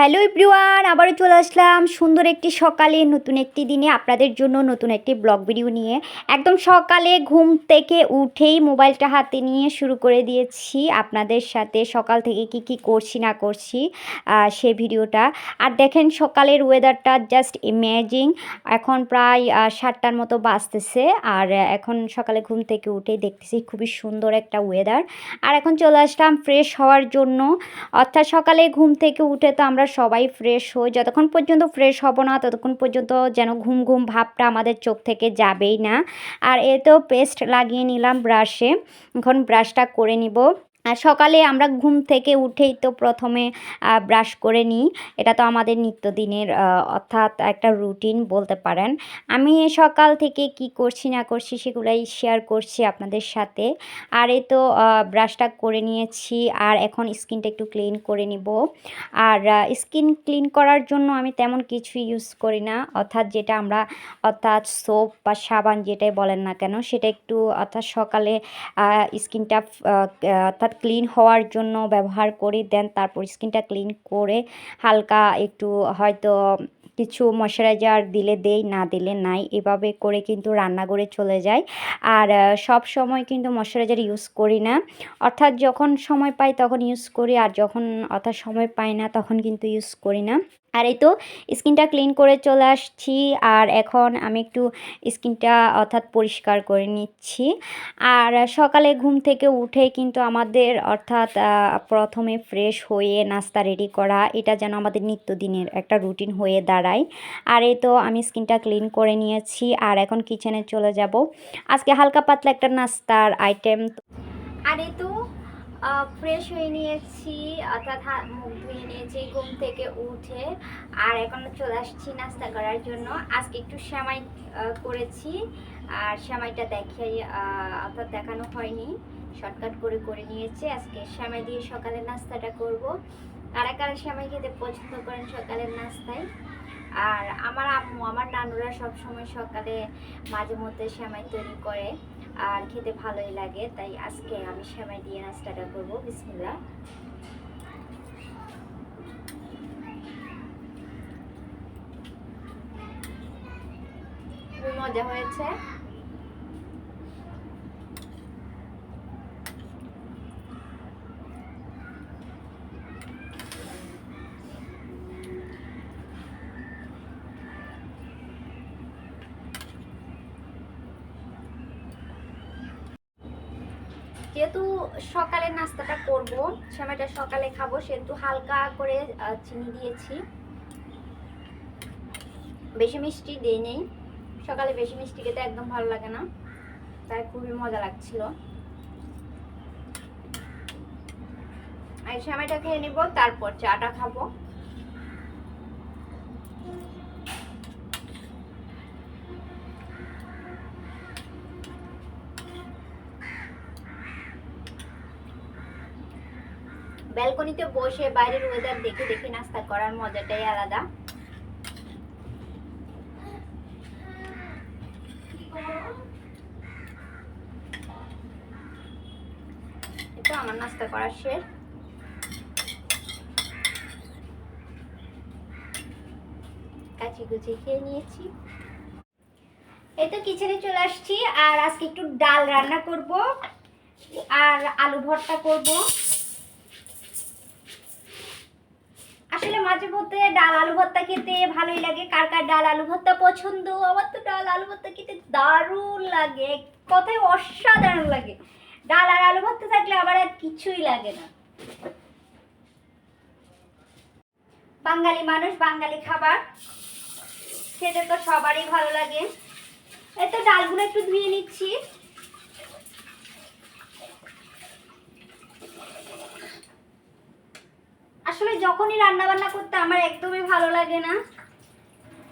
Hello everyone, আবারও চলে আসলাম সুন্দর একটি সকালে, নতুন একটি দিনে আপনাদের জন্য নতুন একটি ব্লগ ভিডিও নিয়ে। একদম সকালে ঘুম থেকে উঠেই মোবাইলটা হাতে নিয়ে শুরু করে দিয়েছি আপনাদের সাথে সকাল থেকে কি কি করছি, না করছি সে ভিডিওটা। আর দেখেন সকালের ওয়েদারটা জাস্ট ইমেজিং এখন প্রায় সাতটার মতো বাজতেছে। আর এখন সকালে ঘুম থেকে উঠে দেখতেছি খুবই সুন্দর একটা ওয়েদার আর এখন চলে আসলাম ফ্রেশ হওয়ার জন্য। অর্থাৎ সকালে ঘুম থেকে উঠে তো আমরা সবাই ফ্রেশ হই। যতক্ষণ পর্যন্ত ফ্রেশ হব না, ততক্ষণ পর্যন্ত যেন ঘুম ঘুম ভাবটা আমাদের চোখ থেকে যাবেই না। আর এতেও পেস্ট লাগিয়ে নিলাম ব্রাশে এখন ব্রাশটা করে নিব। সকালে আমরা ঘুম থেকে উঠেই তো প্রথমে ব্রাশ করে নিই। এটা তো আমাদের নিত্যদিনের অর্থাৎ একটা রুটিন বলতে পারেন। আমি সকাল থেকে কি করছি না করছি সেগুলাই শেয়ার করছি আপনাদের সাথে। আর এই তো ব্রাশটা করে নিয়েছি আর এখন স্কিনটা একটু ক্লিন করে নিব। আর স্কিন ক্লিন করার জন্য আমি তেমন কিছু ইউজ করি না। অর্থাৎ যেটা আমরা, অর্থাৎ সোপ বা সাবান যেটাই বলেন না কেন, সেটা একটু, অর্থাৎ সকালে স্কিনটা অর্থাৎ ক্লিন হওয়ার জন্য ব্যবহার করি দেন তারপর স্কিনটা ক্লিন করে হালকা একটু হয়তো কিছু ময়শ্চারাইজার দিলে দেই, না দিলে নাই, এভাবে করে কিন্তু রান্নাঘরে চলে যায় আর সব সময় কিন্তু ময়শ্চারাইজার ইউজ করি না। অর্থাৎ যখন সময় পাই তখন ইউজ করি, আর যখন অর্থাৎ সময় পাই না তখন কিন্তু ইউজ করি না। আর এই তো স্কিনটা ক্লিন করে চলে আসছি, আর এখন আমি একটু স্কিনটা অর্থাৎ পরিষ্কার করে নিচ্ছি। আর সকালে ঘুম থেকে উঠে কিন্তু আমাদের অর্থাৎ প্রথমে ফ্রেশ হয়ে নাস্তা রেডি করা, এটা যেন আমাদের নিত্যদিনের একটা রুটিন হয়ে দাঁড়ায়। আর এই তো আমি স্কিনটা ক্লিন করে নিয়েছি, আর এখন কিচেনে চলে যাব। আজকে হালকা পাতলা একটা নাস্তার আইটেম আর এই তো ফ্রেশ হয়ে নিয়েছি, অর্থাৎ হাত মুখ ধুয়ে নিয়েছি, ঘুম থেকে উঠে। আর এখন চলে আসছি নাস্তা করার জন্য। আজকে একটু সেমাই করেছি। আর সেমাইটা দেখে অর্থাৎ দেখানো হয়নি। শর্টকাট করে করে নিয়েছি। আজকে সেমাই দিয়ে সকালের নাস্তাটা করব। কারা কারা সেমাই খেতে পছন্দ করেন সকালের নাস্তায়? আর আমার আম্মু, আমার নানুরা সব সময় সকালে মাঝে মধ্যে সেমাই তৈরি করে আর খেতে ভালোই লাগে। তাই আজকে আমি সেমাই দিয়ে নাস্তাটা করব। বিসমিল্লা মজা হয়েছে। যেহেতু সকালে নাস্তাটা করব, সেমাইটা সকালে খাব, সেহেতু হালকা করে চিনি দিয়েছি। বেশি মিষ্টি দিই নেই। সকালে বেশি মিষ্টি খেতে একদম ভালো লাগে না। তাই খুবই মজা লাগছিল। আর সেমাইটা খেয়ে নিব, তারপর চাটা খাব। ব্যালকনিতে বসে বাইরের ওয়েদার দেখে দেখে নাস্তা করার মজাটাই আলাদা। আমার নাস্তা করার শেষ। কাচি কুচি খেয়ে নিয়েছি। এই তো কিচেনে চলে আসছি, আর আজকে একটু ডাল রান্না করব, আর আলু ভর্তা করব। আসলে মাঝে মধ্যে ডাল আলু ভর্তা খেতে ভালোই লাগে। কার কার ডাল আলু ভর্তা পছন্দ? আমার তো ডাল আলু ভর্তা খেতে দারুণ লাগে। কথায় অসাধারণ লাগে। ডাল আর আলু ভর্তা থাকলে আবার আর কিছুই লাগে না। বাঙালি মানুষ, বাঙালি খাবার। খেতে তো সবারই ভালো লাগে। এই তো ডালগুলো একটু ধুয়ে নিচ্ছি। আসলে যখনই রান্না বান্না করতে আমার একদমই ভালো লাগে না,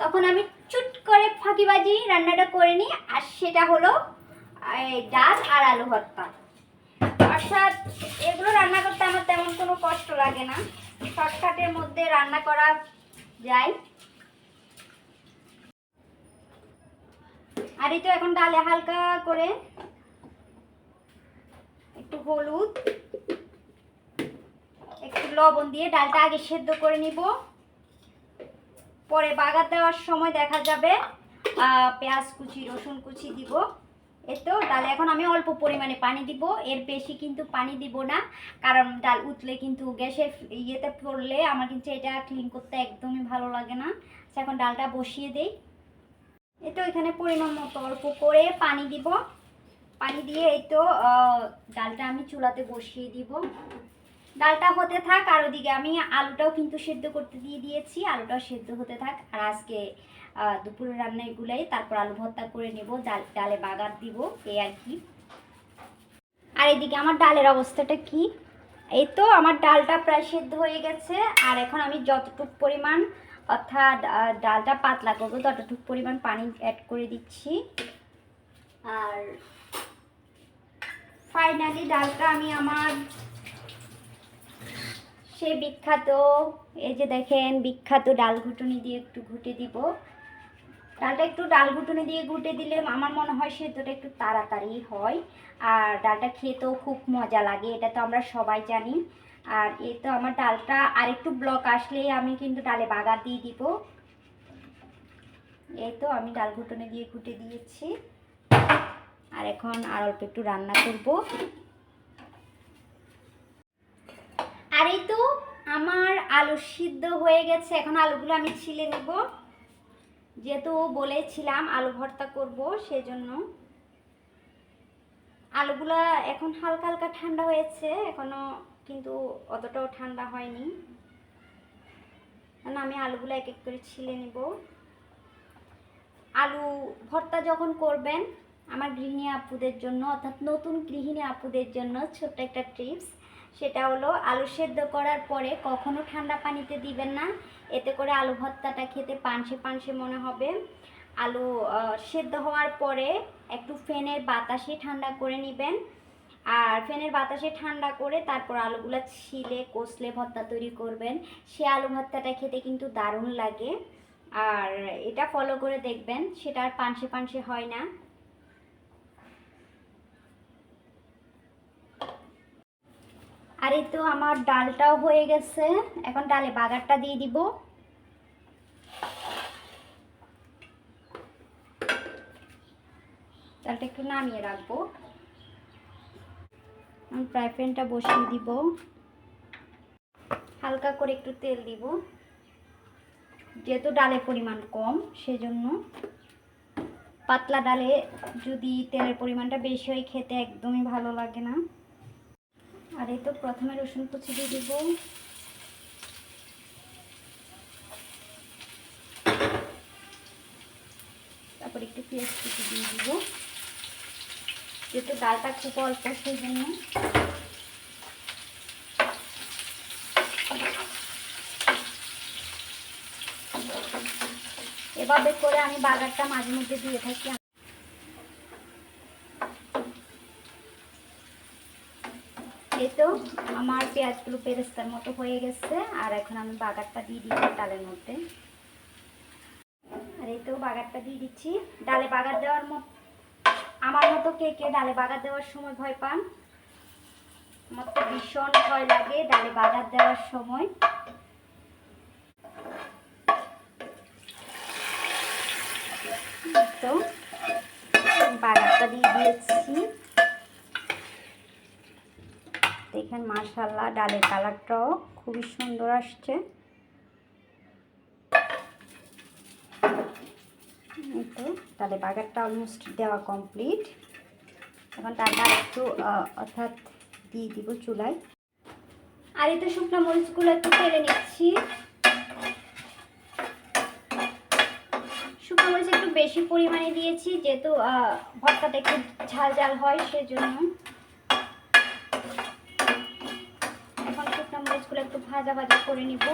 তখন আমি চুট করে ফাঁকিবাজি রান্নাটা করে নিই, আর সেটা হলো ডাল আর আলু ভর্তা। অর্থাৎ এগুলো রান্না করতে আমার তেমন কোনো কষ্ট লাগে না। শর্টকাটের মধ্যে রান্না করা যায়। আর এই তো এখন ডালে হালকা করে একটু হলুদ একটু লবণ দিয়ে ডালটা আগে সেদ্ধ করে নিব। পরে বাগার দেওয়ার সময় দেখা যাবে পেঁয়াজ কুচি রসুন কুচি দিব। এই তো ডালে এখন আমি অল্প পরিমাণে পানি দিব। এর বেশি কিন্তু পানি দিব না কারণ ডাল উতলে কিন্তু গ্যাসের ইয়েতে পড়লে আমার কিন্তু এটা ক্লিন করতে একদমই ভালো লাগে না। আচ্ছা, এখন ডালটা বসিয়ে দেই। এই তো এখানে পরিমাণ মতো অল্প করে পানি দিব। পানি দিয়ে এই তো ডালটা আমি চুলাতে বসিয়ে দিব। ডালটা হতে থাক আর ওদিকে আমি আলুটাও কিন্তু সেদ্ধ করতে দিয়ে দিয়েছি আলুটাও সেদ্ধ হতে থাক। আর আজকে আহ, দুপুরের রান্না এগুলাই তারপর আলু ভর্তা করে নেব ডাল ডালে বাগার দিব এই আর কি। আর এদিকে আমার ডালের অবস্থাটা কি? এই তো আমার ডালটা প্রায় সেদ্ধ হয়ে গেছে আর এখন আমি যতটুক পরিমাণ অর্থাৎ ডালটা পাতলা করব ততটুক পরিমাণ পানি অ্যাড করে দিচ্ছি। আর ফাইনালি ডালটা আমি আমার সে বিখ্যাত, এই যে দেখেন বিখ্যাত ডাল ঘুটুনি দিয়ে একটু ঘুটে দিব। ডালটা একটু ডাল ঘুটুনি দিয়ে ঘুটে দিলে আমার মনে হয় সেদ্ধটা একটু তাড়াতাড়ি হয়। আর ডালটা খেতেও খুব মজা লাগে, এটা তো আমরা সবাই জানি। আর এই তো আমার ডালটা আর একটু ব্লক আসলেই আমি কিন্তু ডালে বাগার দিয়ে দিব। এই তো আমি ডাল ঘুটুনি দিয়ে ঘুটে দিয়েছি। আর এখন আর অল্প একটু রান্না করব আর এই তো আমার আলু সিদ্ধ হয়ে গেছে। এখন আলুগুলো আমি ছিলে নেব। যেহেতু বলেছিলাম আলু ভর্তা করব, সেজন্য। আলুগুলা এখন হালকা হালকা ঠান্ডা হয়েছে, এখনও কিন্তু অতটাও ঠান্ডা হয়নি। এখন আমি আলুগুলো এক এক করে ছিলে নিব। আলু ভর্তা যখন করবেন, আমার গৃহিণী আপুদের জন্য, অর্থাৎ নতুন গৃহিণী আপুদের জন্য ছোট্ট একটা টিপস। সেটা হলো আলু সেদ্ধ করার পরে কখনো ঠান্ডা পানিতে দিবেন না। এতে করে আলু ভর্তাটা খেতে পানসে পানসে মনে হবে। আলু সেদ্ধ হওয়ার পরে একটু ফ্যানের বাতাসে ঠান্ডা করে নেবেন। আর ফ্যানের বাতাসে ঠান্ডা করে তারপর আলুগুলো ছিলে, কষলে ভর্তা তৈরি করবেন। সে আলু ভর্তাটা খেতে কিন্তু দারুণ লাগে। আর এটা ফলো করে দেখবেন, সেটা আর পানসে পানসে হয় না। আর এই তো আমার ডালটাও হয়ে গেছে। এখন ডালে বাগারটা দিয়ে দিব। ডালটা একটু নামিয়ে রাখব। আমি ফ্রাই প্যানটা বসিয়ে দিব। হালকা করে একটু তেল দিব। যেহেতু ডালের পরিমাণ কম, সেজন্য পাতলা ডালে যদি তেলের পরিমাণটা বেশি হয়, খেতে একদমই ভালো লাগে না। আর এই তো প্রথমে রসুন কুচি দিয়ে দিব। তারপর একটু পেঁয়াজ কুচি দিয়ে দিব। যেহেতু ডালটা খুব অল্প সেই জন্য এভাবে করে আমি বাগারটা মাঝে মধ্যে দিয়ে থাকি এই তো আমার পেঁয়াজগুলো পেরেস্তার মতো হয়ে গেছে, আর এখন আমি বাগারটা দিয়ে দিচ্ছি ডালের মধ্যে। আর এই তো বাগারটা দিয়ে দিচ্ছি। ডালে বাগার দেওয়ার মতো, আমার মতো কে কে ডালে বাগার দেওয়ার সময় ভয় পান? আমার তো ভীষণ ভয় লাগে ডালে বাগার দেওয়ার সময়। তো, বাগারটা দিয়ে দিয়েছি। দেখেন মাশাল্লাহ ডালের কালারটাও খুবই সুন্দর আসছে। তো ডালে বাগারটা অলমোস্ট দেওয়া কমপ্লিট এখন ডালটা একটু অর্থাৎ দিয়ে দিব চুলায়। আর এই তো শুকনো মরিচগুলো একটু ফেলে নিচ্ছি। শুকনো মরিচ একটু বেশি পরিমাণে দিয়েছি, যেহেতু ভর্তাটা একটু ঝাল ঝাল হয়, সেজন্য এখন শুকনো মরিচগুলো একটু ভাজা ভাজা করে নিব।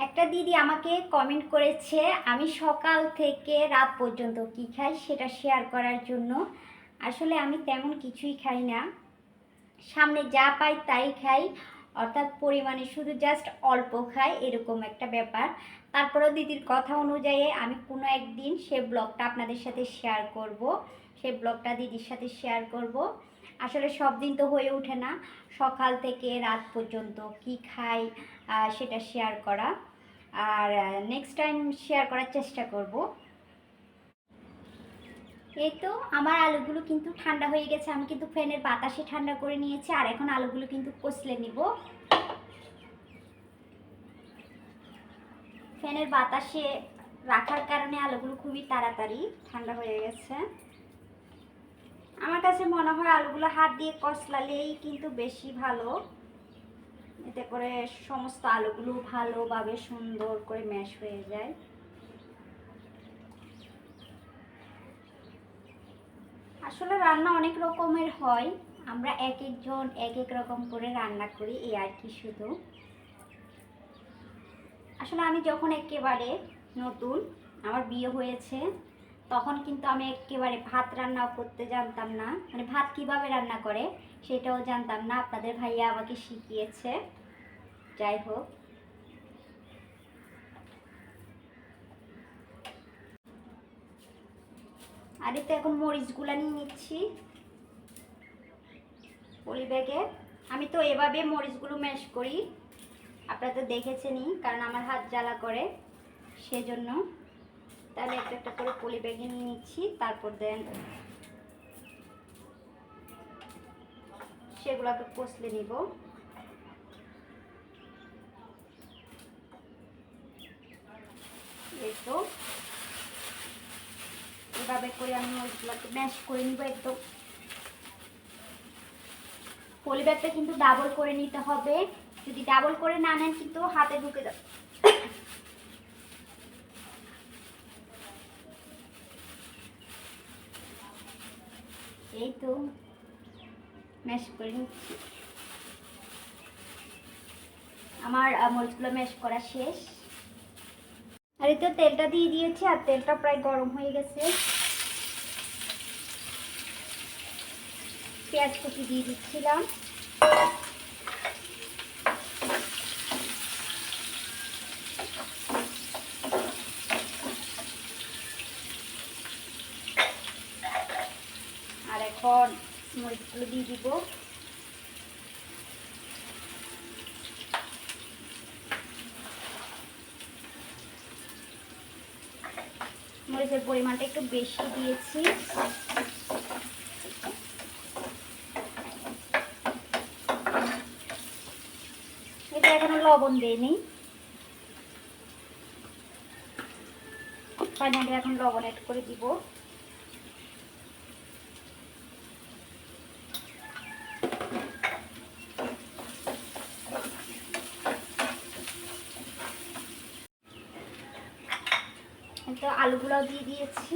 একটা দিদি আমাকে কমেন্ট করেছে, আমি সকাল থেকে রাত পর্যন্ত কি খাই সেটা শেয়ার করার জন্য। আসলে আমি তেমন কিছুই খাই না। সামনে যা পাই তাই খাই। অর্থাৎ পরিমাণে শুধু জাস্ট অল্প খাই, এরকম একটা ব্যাপার। তারপরেও দিদির কথা অনুযায়ী আমি কোনো একদিন সে ব্লগটা আপনাদের সাথে শেয়ার করব। সেই ব্লগটা দিদির সাথে শেয়ার করব। আসলে সব দিন তো হয়ে ওঠে না। সকাল থেকে রাত পর্যন্ত কি খাই সেটা শেয়ার করা। আর নেক্সট টাইম শেয়ার করার চেষ্টা করব। এই তো আমার আলুগুলো কিন্তু ঠান্ডা হয়ে গেছে। আমি কিন্তু ফ্যানের বাতাসে ঠান্ডা করে নিয়েছি। আর এখন আলুগুলো কিন্তু কষলে নিব। ফ্যানের বাতাসে রাখার কারণে আলুগুলো খুবই তাড়াতাড়ি ঠান্ডা হয়ে গেছে। আমার কাছে মনে হয় আলুগুলো হাত দিয়ে কষলালেই কিন্তু বেশি ভালো। এতে করে সমস্ত আলুগুলো ভালোভাবে সুন্দর করে ম্যাশ হয়ে যায়। আসলে রান্না অনেক রকমের হয়। আমরা এক একজন এক এক রকম করে রান্না করি, এই আর কি শুধু। আসলে আমি যখন একেবারে নতুন, আমার বিয়ে হয়েছে তখন কিন্তু আমি একেবারে ভাত রান্নাও করতে জানতাম না। মানে ভাত কীভাবে রান্না করে সেটাও জানতাম না। আপনাদের ভাইয়া আমাকে শিখিয়েছে। যাই হোক। আর এতে এখন মরিচগুলা নিয়ে নিচ্ছি। পলি ব্যাগে। আমি তো এভাবে মরিচগুলো ম্যাশ করি। আপনারা তো দেখেছেনই, কারণ আমার হাত জ্বালা করে। সেজন্য। তাহলে একটা একটা করে পলি ব্যাগে নিয়ে নিচ্ছি, তারপর দেন সেগুলোকে কষলে নিব। তো। এভাবে করে আমি মরিচগুলোকে ম্যাশ করে নিব একদম। পলি ব্যাগটা কিন্তু ডাবল করে নিতে হবে। যদি ডাবল করে না নেন, কিন্তু হাতে ঢুকে যাবে। এই তো ম্যাশ করে নিচ্ছি। আমার মরিচগুলো ম্যাশ করা শেষ। আর এতে তেলটা দিয়ে দিয়েছি, আর তেলটা প্রায় গরম হয়ে গেছে। পেঁয়াজ কুচি দিয়ে দিচ্ছিলাম আর এখন মরিচগুলো দিয়ে দিব। মরিচের পরিমাণটা একটু বেশি দিয়েছি। এটা এখনও লবণ দেয়নি ফাইনালি এখন লবণ অ্যাড করে দিব এই তো আলুগুলোও দিয়ে দিয়েছি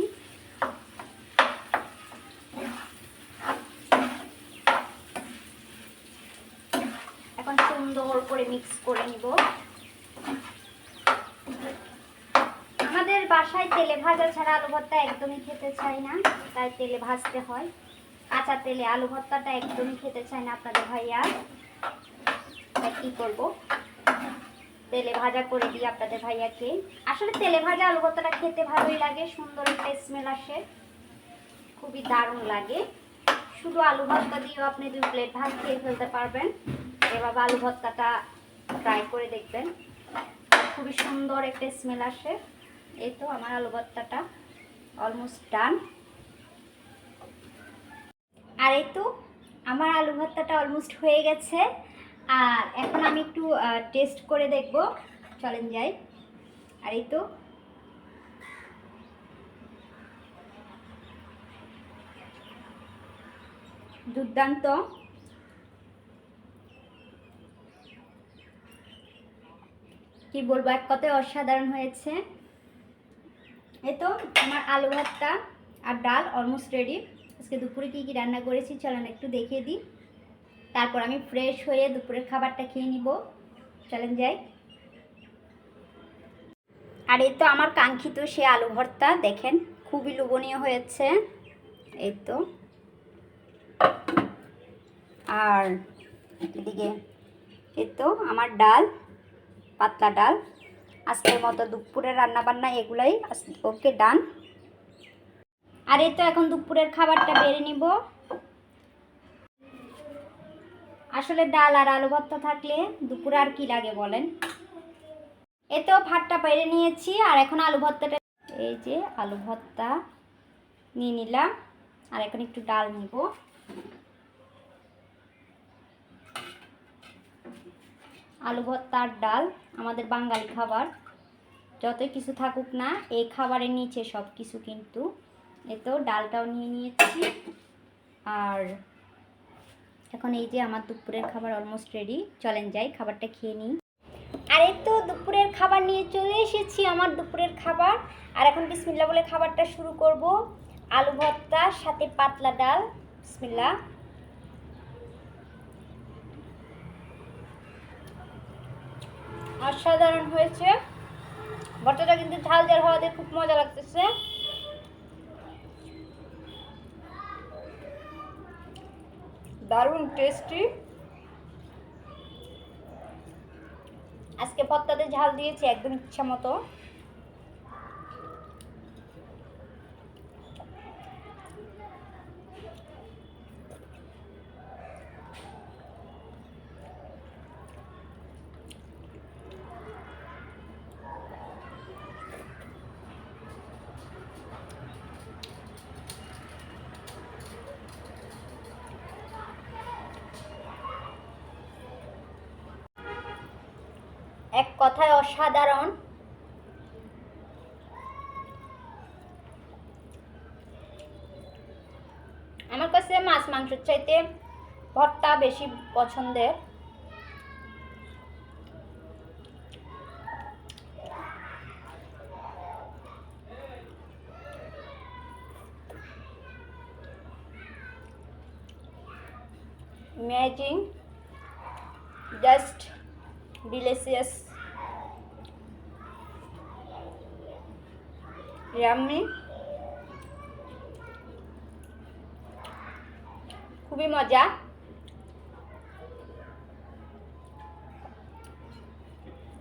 এখন সুন্দর করে মিক্স করে নিব। আমাদের বাসায় তেলে ভাজা ছাড়া আলু ভর্তা একদমই খেতে চাই না, তাই তেলে ভাজতে হয়। কাঁচা তেলে আলু ভর্তাটা একদমই খেতে চায় না আপনাদের ভাইয়া। তাই কী করব? তেলে ভাজা করে দিই আপনাদের ভাইয়াকে। আসলে তেলে ভাজা আলু ভর্তাটা খেতে ভালোই লাগে, সুন্দর একটা স্মেল আসে। খুবই দারুণ লাগে। শুধু আলু ভর্তা দিয়েও আপনি দুই প্লেট ভাত খেয়ে ফেলতে পারবেন। এভাবে আলু ভর্তাটা ট্রাই করে দেখবেন। খুবই সুন্দর একটা স্মেল আসে। এই তো আমার আলু ভর্তাটা অলমোস্ট ডান আর এই তো আমার আলু ভর্তাটা অলমোস্ট হয়ে গেছে। আর এখন আমি একটু টেস্ট করে দেখব। চলেন যাই। আর এই তো দুর্দান্ত। কি বলব, এক কথায় অসাধারণ হয়েছে। এই তো আমার আলু ভর্তা আর ডাল অলমোস্ট রেডি আজকে দুপুরে কী কী রান্না করেছি চলেন একটু দেখিয়ে দিই। তারপর আমি ফ্রেশ হয়ে দুপুরের খাবারটা খেয়ে নিব। চলেন যাই। আর এই তো আমার কাঙ্ক্ষিত সে আলু ভর্তা, দেখেন, খুবই লোভনীয় হয়েছে। এই তো। আর এদিকে, এই তো আমার ডাল। পাতলা ডাল, আজকের মতো দুপুরের রান্না বান্না এগুলাই ওকে ডান। আর এই তো এখন দুপুরের খাবারটা বেড়ে নিব। আসলে ডাল আর আলু ভর্তা থাকলে দুপুরে আর কি লাগে বলেন? এতেও ভাতটা পেরে নিয়েছি, আর এখন আলু ভর্তাটা এই যে আলু ভর্তা নিয়ে নিলাম, আর এখন একটু ডাল নিব। আলু ভর্তা আর ডাল, আমাদের বাঙালি খাবার। যতই কিছু থাকুক না, এই খাবারের নিচে সব কিছু কিন্তু এতেও ডালটাও নিয়ে নিয়েছি। আর এখন এই যে আমার দুপুরের খাবার অলমোস্ট রেডি চলেন যাই, খাবারটা খেয়ে নিই। আর এই তো দুপুরের খাবার নিয়ে চলে এসেছি আমার দুপুরের খাবার। আর এখন বিসমিল্লা বলে খাবারটা শুরু করব। আলু ভর্তা সাথে পাতলা ডাল বিসমিল্লা অসাধারণ হয়েছে। ভর্তাটা কিন্তু ঝাল ঝাল হওয়াতে খুব মজা লাগতেছে। দারুণ টেস্টি আজকে ভর্তাতে ঝাল দিয়েছি একদম ইচ্ছা মতো। এক কথায় অসাধারণ। আমার কাছে মাছ মাংসের চাইতে ভর্তা বেশি পছন্দের imagine just delicious yummy খুবই মজা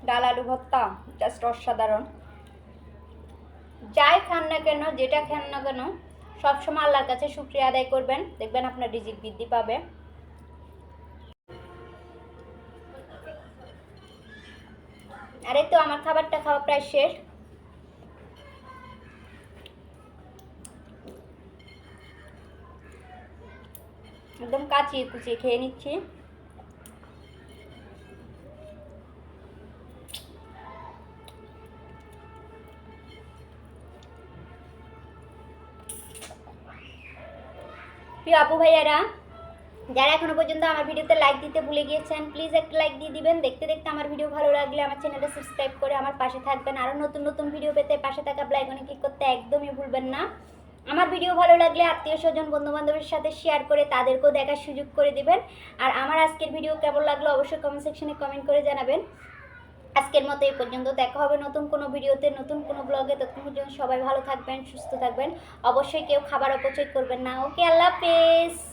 ডাল আলু ভর্তা জাস্ট অসাধারণ। যাই খান না কেন, যেটা খান না কেন, সবসময় আল্লাহর কাছে শুক্রিয়া আদায় করবেন। দেখবেন আপনার রিজিক বৃদ্ধি পাবে। আরে তো, আমার খাবারটা খাওয়া প্রায় শেষ। একদম কাচিয়ে কুচিয়ে খেয়ে নিচ্ছি। প্রিয় আপু ভাইয়ারা, যারা এখনও পর্যন্ত আমার ভিডিওতে লাইক দিতে ভুলে গিয়েছেন প্লিজ একটা লাইক দিয়ে দিবেন। দেখতে দেখতে আমার ভিডিও ভালো লাগলে আমার চ্যানেলটা সাবস্ক্রাইব করে আমার পাশে থাকবেন। আরও নতুন নতুন ভিডিও পেতে পাশে থাকা ব্লাইকনে ক্লিক করতে একদমই ভুলবেন না। আমার ভিডিও ভালো লাগলে আত্মীয় স্বজন বন্ধু বান্ধবের সাথে শেয়ার করে তাদেরকেও দেখার সুযোগ করে দিবেন। আর আমার আজকের ভিডিও কেমন লাগল অবশ্যই কমেন্ট সেকশনে কমেন্ট করে জানাবেন। আজকের মতো এই পর্যন্ত। দেখা হবে নতুন কোনো ভিডিওতে, নতুন কোনো ব্লগে ততক্ষণ পর্যন্ত সবাই ভালো থাকবেন, সুস্থ থাকবেন। অবশ্যই কেউ খাবার অপচয় করবেন না। ওকে, আল্লাহ হাফেজ।